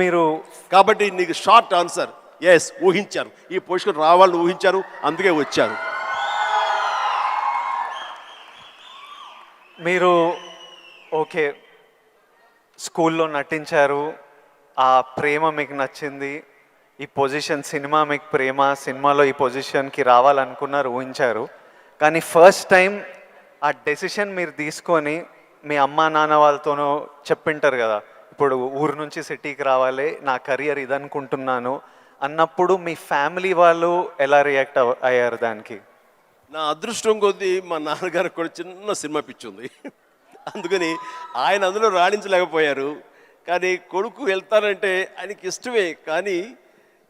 మీరు కాబట్టి నీకు షార్ట్ ఆన్సర్ ఎస్ ఊహించారు ఈ పొజిషన్ రావాలని ఊహించారు అందుకే వచ్చారు. మీరు ఓకే స్కూల్లో నటించారు. ఆ ప్రేమ మీకు నచ్చింది. ఈ పొజిషన్ సినిమా మీకు ప్రేమ సినిమాలో ఈ పొజిషన్కి రావాలనుకున్నారు ఊహించారు. కానీ ఫస్ట్ టైం ఆ డెసిషన్ మీరు తీసుకొని మీ అమ్మా నాన్న వాళ్ళతోనూ చెప్పింటారు కదా ఇప్పుడు ఊరు నుంచి సిటీకి రావాలి నా కెరియర్ ఇదనుకుంటున్నాను అన్నప్పుడు మీ ఫ్యామిలీ వాళ్ళు ఎలా రియాక్ట్ అయ్యారు దానికి? నా అదృష్టం కొద్దీ మా నాన్నగారికి కూడా చిన్న సినిమా పిచ్చి ఉంది. అందుకని ఆయన అందులో రాణించలేకపోయారు. కానీ కొడుకు వెళ్తానంటే ఆయనకి ఇష్టమే. కానీ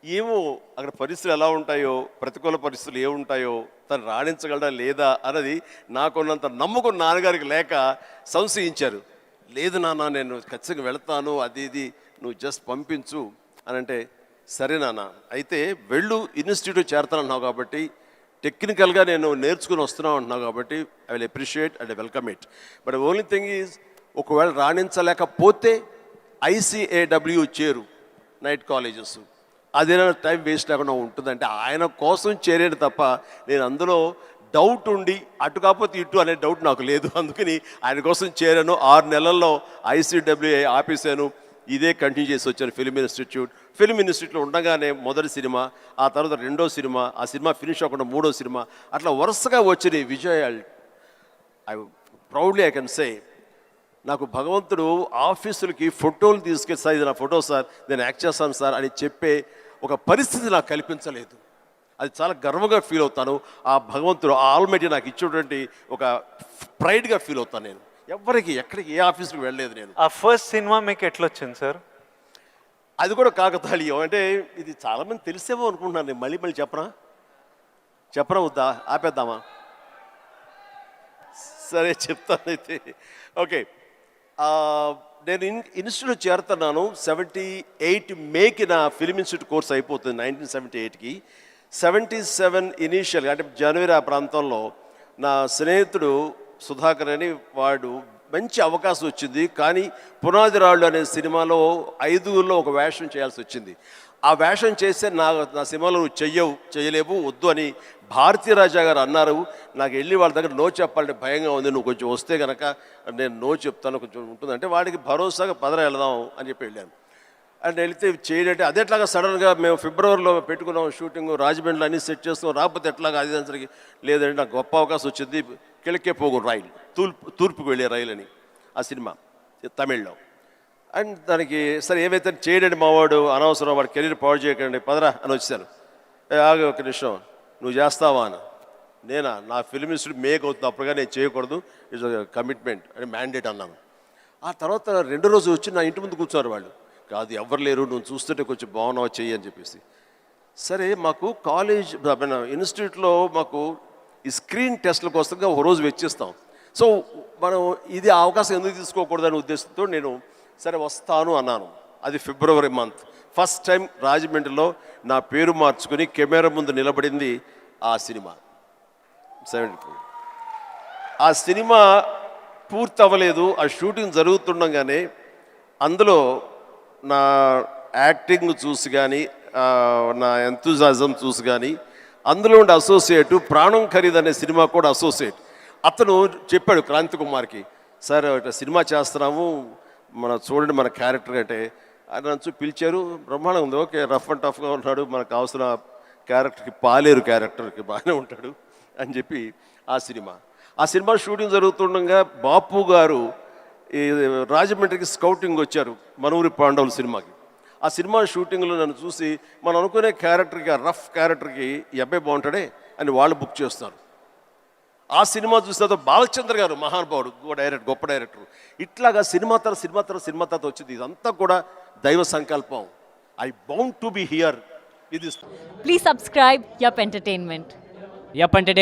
ఏమో అక్కడ పరిస్థితులు ఎలా ఉంటాయో ప్రతికూల పరిస్థితులు ఏముంటాయో తను రాణించగలడా లేదా అన్నది నాకున్నంత నమ్మకం నాన్నగారికి లేక సంశయించారు. లేదు నాన్న నేను ఖచ్చితంగా వెళ్తాను అది ఇది నువ్వు జస్ట్ పంపించు అని అంటే సరే నాన్న. అయితే వెళ్ళు ఇన్స్టిట్యూట్ చేరతానన్నావు కాబట్టి టెక్నికల్గా నేను నేర్చుకుని వస్తున్నావు అంటున్నావు కాబట్టి I will appreciate and welcome it but only thing is ఒకవేళ రాణించలేకపోతే ఐసీఏడబ్ల్యూ చేరు నైట్ కాలేజెస్ అదేనా టైం వేస్ట్ లేకుండా ఉంటుందంటే ఆయన కోసం చేరేది తప్ప నేను అందులో డౌట్ ఉండి అటు కాకపోతే ఇటు అనే డౌట్ నాకు లేదు. అందుకని ఆయన కోసం చేరాను. ఆరు నెలల్లో ఐసీడబ్ల్యూఏ ఆపేసాను ఇదే కంటిన్యూ చేసి వచ్చాను ఫిల్మ్ ఇన్స్టిట్యూట్. ఫిల్మ్ ఇన్స్టిట్యూట్లో ఉండగానే మొదటి సినిమా ఆ తర్వాత రెండో సినిమా ఆ సినిమా ఫినిష్ అవ్వకుండా మూడో సినిమా. అట్లా వరుసగా వచ్చిన విజయాలు I proudly I can say నాకు భగవంతుడు ఆఫీసులకి ఫోటోలు తీసుకెళ్ళి సార్ ఇది నా ఫోటో సార్ నేను యాక్ట్ చేస్తాను సార్ అని చెప్పే ఒక పరిస్థితి నాకు కల్పించలేదు. అది చాలా గర్వంగా ఫీల్ అవుతాను. ఆ భగవంతుడు ఆ ఆల్మెటీ నాకు ఇచ్చేటువంటి ఒక ప్రైడ్గా ఫీల్ అవుతాను నేను. ఎవరికి ఎక్కడికి ఏ ఆఫీస్కి వెళ్ళలేదు నేను. ఆ ఫస్ట్ సినిమా మీకు ఎట్లా వచ్చింది సార్? అది కూడా కాకతాళీయం. అంటే ఇది చాలామంది తెలిసేమో అనుకుంటున్నాను నేను. మళ్ళీ మళ్ళీ చెప్పనా? చెప్పనా వద్దా? ఆపేద్దామా? సరే చెప్తాను అయితే. ఓకే. నేను ఇన్ ఇన్స్టిట్యూట్ చేరుతున్నాను. సెవెంటీ ఎయిట్ మేకి నా ఫిల్మ్ ఇన్స్టిట్యూట్ కోర్స్ అయిపోతుంది నైన్టీన్ సెవెంటీ ఎయిట్కి. సెవెంటీ సెవెన్ ఇనీషియల్ అంటే జనవరి ఆ ప్రాంతంలో నా స్నేహితుడు సుధాకర్ అని వాడు మంచి అవకాశం వచ్చింది. కానీ పునాది రాళ్ళు అనే సినిమాలో ఐదుగురిలో ఒక వేషం చేయాల్సి వచ్చింది. ఆ వేషం చేస్తే నా నా సినిమాలో నువ్వు చెయ్యవు చేయలేవు వద్దు అని భారతీ రాజా గారు అన్నారు. నాకు వెళ్ళి వాళ్ళ దగ్గర నో చెప్పాలంటే భయంగా ఉంది. నువ్వు కొంచెం వస్తే కనుక నేను నో చెప్తాను కొంచెం ఉంటుందంటే వాడికి భరోసాగా పదర వెళదాం అని చెప్పి వెళ్ళాను. అండ్ వెళితే చేయడంటే అదే ఎట్లాగా సడన్గా మేము ఫిబ్రవరిలో పెట్టుకున్నాం షూటింగ్ రాజమండ్రిలో అన్ని సెట్ చేస్తున్నాం. రాకపోతే ఎట్లాగా అది దానికి లేదంటే నాకు గొప్ప అవకాశం వచ్చింది. కిழకే పోగు రైలు తూర్పు తూర్పుకు వెళ్ళే రైలు అని ఆ సినిమా తమిళ్ళో. అండ్ దానికి సరే ఏమైతే చేయడండి మావాడు అనవసరం వాడు కెరీర్ పాడు చేయకండి పదరా అని వచ్చాను ఆగి ఒక నిమిషం. నువ్వు చేస్తావా అని. నేనా? నా ఫిల్మ్ ఇన్స్టిట్యూట్ మేక్ అవుతుంది. అప్పుడుగా నేను చేయకూడదు. ఇట్స్ కమిట్మెంట్ అని మ్యాండేట్ అన్నాను. ఆ తర్వాత రెండో రోజు వచ్చి నా ఇంటి ముందు కూర్చున్నారు వాళ్ళు. కాదు ఎవరు లేరు నువ్వు చూస్తుంటే కొంచెం బాగున్నావు చెయ్యి అని చెప్పేసి. సరే మాకు కాలేజ్ ఇన్స్టిట్యూట్లో మాకు ఈ స్క్రీన్ టెస్ట్ల కోసం ఒక రోజు వెచ్చిస్తాం. సో మనం ఇది అవకాశం ఎందుకు తీసుకోకూడదనే ఉద్దేశంతో నేను సరే వస్తాను అన్నాను. అది ఫిబ్రవరి మంత్. ఫస్ట్ టైం రాజమండ్రిలో నా పేరు మార్చుకుని కెమెరా ముందు నిలబడింది ఆ సినిమా. Seventy four. ఆ సినిమా పూర్తి అవ్వలేదు ఆ షూటింగ్ జరుగుతుండగానే అందులో నా యాక్టింగ్ చూసి కానీ నా ఎంతూజాజం చూసి కానీ అందులో ఉండే అసోసియేట్ ప్రాణం ఖరీదు అనే సినిమా కూడా అసోసియేట్ అతను చెప్పాడు క్రాంతి కుమార్కి సార్ ఇట్లా సినిమా చేస్తున్నాము మన చూడండి మన క్యారెక్టర్ అంటే. అని నన్ను పిలిచారు బ్రహ్మాండంగా ఉంది ఓకే రఫ్ అండ్ టఫ్గా ఉన్నాడు మనకు అవసరం క్యారెక్టర్కి పాలేరు క్యారెక్టర్కి బాగానే ఉంటాడు. అని చెప్పి ఆ సినిమా. ఆ సినిమా షూటింగ్ జరుగుతుండగా బాపు గారు ఈ రాజమండ్రికి స్కౌటింగ్ వచ్చారు మనూరి పాండవుల సినిమాకి. ఆ సినిమా షూటింగ్లో నన్ను చూసి మనం అనుకునే క్యారెక్టర్కి ఆ రఫ్ క్యారెక్టర్కి ఈ అబ్బాయి బాగుంటాడే అని వాళ్ళు బుక్ చేస్తారు. ఆ సినిమా చూసిన తర్వాత బాలచంద్ర గారు మహానుభావుడు గొప్ప డైరెక్టర్ గొప్ప డైరెక్టర్. ఇట్లాగా సినిమా తర్వాత సినిమా తర్వాత సినిమా తర్వాత వచ్చింది. ఇదంతా కూడా దైవ సంకల్పం. I bound to be here. ఇది Please subscribe Yup Entertainment. Yup Entertainment